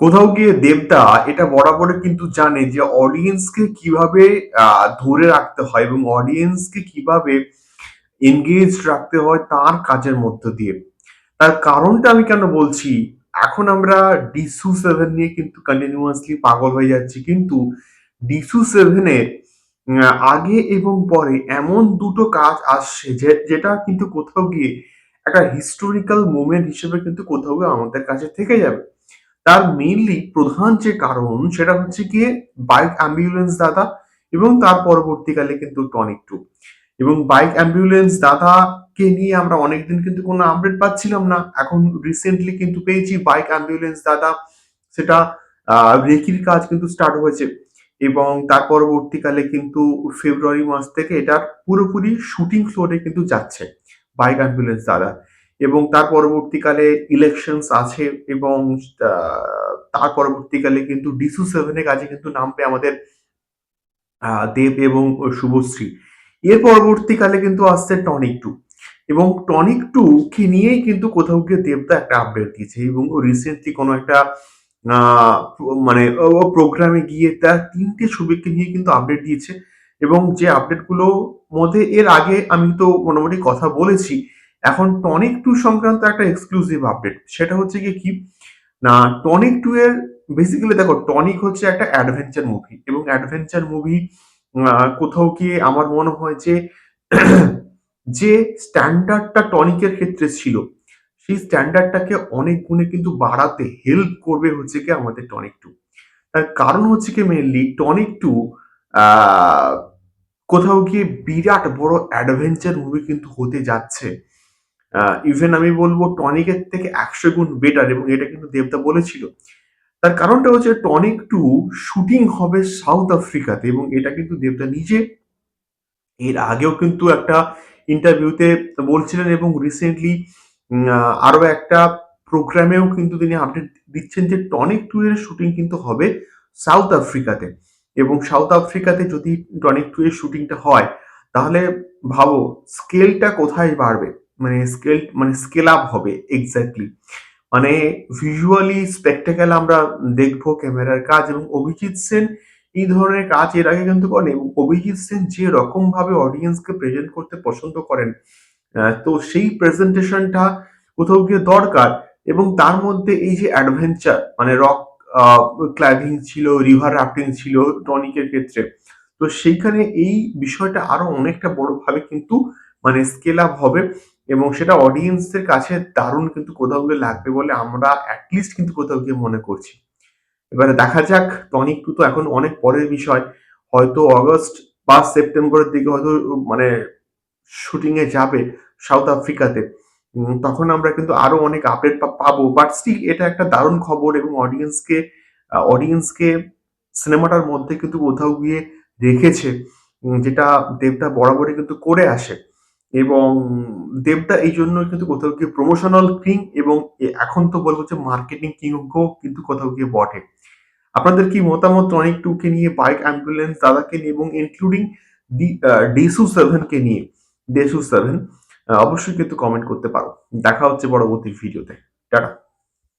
কোথাও গিয়ে দেবদা এটা বরাবরই কিন্তু জানে যে অডিয়েন্সকে কীভাবে ধরে রাখতে হয় এবং অডিয়েন্সকে কীভাবে এনগেজ রাখতে হয় তার কাজের মধ্য দিয়ে। তার কারণটা আমি কেন বলছি? এখন আমরা ডিসু সেভেন নিয়ে কিন্তু কন্টিনিউয়াসলি পাগল হয়ে যাচ্ছি। কিন্তু ডিসু সেভেনের আগে এবং পরে এমন দুটো কাজ আসছে যে, যেটা কিন্তু কোথাও গিয়ে একটা হিস্টোরিক্যাল মোমেন্ট হিসেবে কিন্তু কোথাও গিয়ে আমাদের কাছে থেকে যাবে। তার মেইনলি প্রধান যে কারণ সেটা হচ্ছে গিয়ে বাইক অ্যাম্বুলেন্স দাদা এবং তার পরবর্তীকালে কিন্তু টনিক টু এবং বাইক অ্যাম্বুলেন্স দাদাকে নিয়ে আমরা অনেকদিন কিন্তু কোনো আপডেট পাচ্ছিলাম না। এখন রিসেন্টলি কিন্তু পেয়েছি বাইক অ্যাম্বুলেন্স দাদা। সেটা রেকির কাজ কিন্তু স্টার্ট হয়েছে এবং তার পরবর্তীকালে কিন্তু ফেব্রুয়ারি মাস থেকে এটার পুরোপুরি শুটিং ফ্লোরে কিন্তু যাচ্ছে বাইক অ্যাম্বুলেন্স দাদা। এবং তার পরবর্তীকালে ইলেকশনস আছে এবং তার পরবর্তীকালে কিন্তু ডিসু সেভেনের কাজে কিন্তু নামবে আমাদের দেব এবং শুভশ্রী। এর পরবর্তীকালে কিন্তু আসছে টনিক টু এবং টনিক টু কে নিয়েই কিন্তু কোথাও গিয়ে দেবদা একটা আপডেট দিয়েছে এবং রিসেন্টলি কোনো একটা মানে প্রোগ্রামে গিয়ে তার তিনটে ছবিকে নিয়ে কিন্তু আপডেট দিয়েছে এবং যে আপডেটগুলো মধ্যে এর আগে আমি তো মোটামুটি কথা বলেছি এখন টনিক টু সংক্রান্ত একটা এক্সক্লুসিভ আপডেট সেটা হচ্ছে গিয়ে কি? না টনিক টু এর বেসিক্যালি দেখো টনিক হচ্ছে একটা অ্যাডভেঞ্চার মুভি এবং অ্যাডভেঞ্চার মুভি কোথাও গিয়ে আমার মনে হয় যে যে স্ট্যান্ডার্ডটা টনিকের ক্ষেত্রে ছিল, সেই স্ট্যান্ডার্ডটাকে অনেক গুণে কিন্তু বাড়াতে হেল্প করবে হচ্ছে কি আমাদের টনিক টু তার কারণ হচ্ছে কি মেনলি টনিক টু কোথাও গিয়ে বিরাট বড় অ্যাডভেঞ্চার মুভি কিন্তু হতে যাচ্ছে। ইভেন আমি বলব টনিকের থেকে একশো গুণ বেটার এবং এটা কিন্তু দেবদা বলেছিল। তার কারণটা হচ্ছে টনিক টু শুটিং হবে সাউথ আফ্রিকাতে এবং এটা কিন্তু দেবদা নিজে এর আগেও কিন্তু একটা ইন্টারভিউতে বলছিলেন এবং রিসেন্টলি আরও একটা প্রোগ্রামেও কিন্তু তিনি আপডেট দিচ্ছেন যে টনিক টু এর শুটিং কিন্তু হবে সাউথ আফ্রিকাতে এবং সাউথ আফ্রিকাতে যদি টনিক টু এর শুটিংটা হয়, তাহলে ভাবো স্কেলটা কোথায় বাড়বে? মানে স্কেল মানে স্কেল আপ হবে এক্স্যাক্টলি মানে ভিজুয়ালি স্পেকটাকেল আমরা দেখব ক্যামেরার কাজ এবং অভিজিৎ সেন এই ধরনের কাজ এর আগে কিন্তু করেন এবং অভিজিৎ সেন যে রকম ভাবে অডিয়েন্সকে প্রেজেন্ট করতে পছন্দ করেন তো সেই প্রেজেন্টেশনটা কোথাও গিয়ে দরকার এবং তার মধ্যে এই যে অ্যাডভেঞ্চার মানে রক ক্লাইম্বিং ছিল রিভার রাফটিং ছিল টনিকের ক্ষেত্রে, তো সেইখানে এই বিষয়টা আরও অনেকটা বড়ভাবে কিন্তু মানে স্কেল আপ হবে। এবং সেটা অডিয়েন্সদের কাছে দারুণ কিন্তু কোথাও গিয়ে লাগবে বলে আমরা অ্যাটলিস্ট কিন্তু কোথাও গিয়ে মনে করছি। এবারে দেখা যাক টনিক টু তো এখন অনেক পরের বিষয়। হয়তো অগস্ট বা সেপ্টেম্বরের দিকে হয়তো মানে শুটিং এ যাবে সাউথ আফ্রিকাতে তখন আমরা কিন্তু আরও অনেক আপডেট পাবো। বাট স্টিল এটা একটা দারুণ খবর এবং অডিয়েন্সকে অডিয়েন্সকে সিনেমাটার মধ্যে কিন্তু কোথাও গিয়ে রেখেছে যেটা দেবদা বরাবরই কিন্তু করে আসে। এবং দেবটা এই জন্য কিন্তু কোথাও গিয়ে প্রমোশনাল কিং এবং এখন তো বলব যে মার্কেটিং কিং কিন্তু কোথাও গিয়ে বটে। আপনাদের কি মতামত? অনেক টু কে নিয়ে বাইক অ্যাম্বুলেন্স দাদাকে নিয়ে এবং ইনক্লুডিং ডিসু সেভেন কে নিয়ে ডেসু সেভেন অবশ্যই কিন্তু কমেন্ট করতে পারো। দেখা হচ্ছে পরবর্তী ভিডিওতে টাটা।